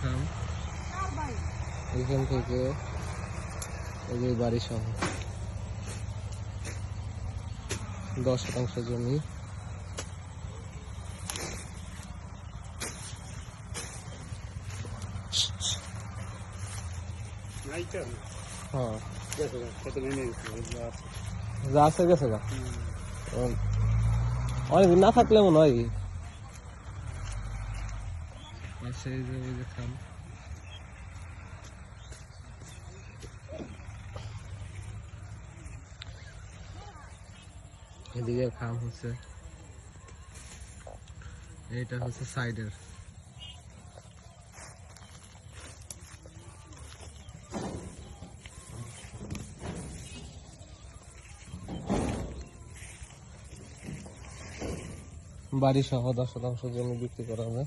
খাম এখান থেকে যে বাড়ি সহ দশ শতাংশ জমি। হ্যাঁ। যা আছে গেছে গা। অনেকদিন না থাকলে মনে হয় পাশে এই যে ওই যে খাম এদিকে খাম হচ্ছে। এইটা হচ্ছে সাইডের। বাড়ি সহ দশ শতাংশ জমি বিক্রি করা হবে।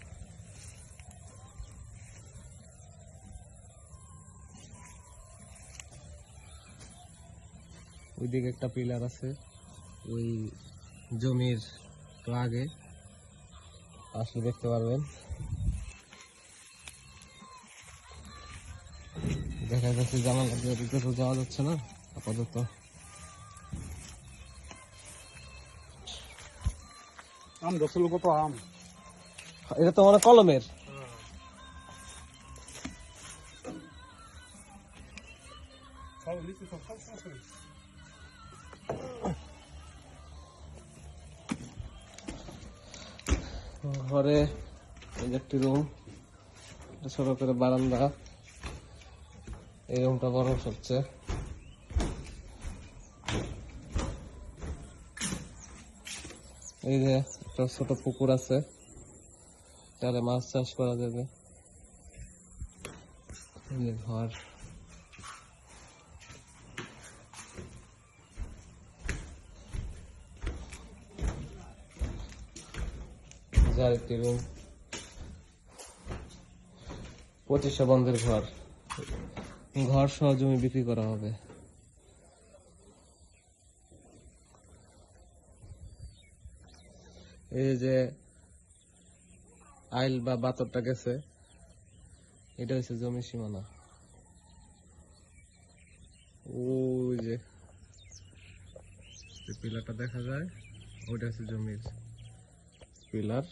ওইদিকে একটা পিলার আছে ওই জমির তো আগে আসলে দেখতে পারবেন। দেখা যাচ্ছে দিয়ে ওদিকে তো যাওয়া যাচ্ছে না আপাতত। আম এটা তো মানে কলমের। সব সব ঘরে একটি রুম ছোট করে বারান্দা। এই রুমটা বড় সবচেয়ে এই যে একটা ছোট পুকুর আছে তাহলে মাছ চাষ করা যাবে। ঘর। যার একটি রুম পঁচিশশো বন্ধের ঘর। ঘর সহ জমি বিক্রি করা হবে। এই যে আইল বা বাতরটা গেছে, এটা হচ্ছে জমি সীমানা। ওই যে পিলারটা দেখা যায়, ওইটা হচ্ছে জমির পিলার।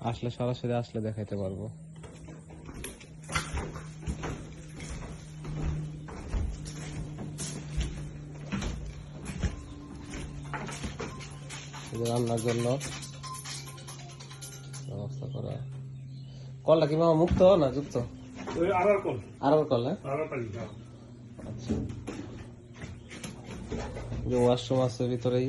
আসলে সরাসরি আসলে দেখাইতে পারব। রান্নার জন্য ব্যবস্থা করা। কলটা কি মামা মুক্ত না যুক্ত? আড়ার কল। আর কল হ্যাঁ? দাও। আচ্ছা। যে ওয়াশরুম আছে ভিতরেই।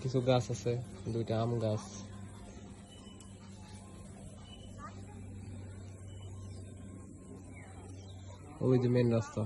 কিছু গাছ আছে দুইটা আম গাছ। ওই যে মেন রাস্তা।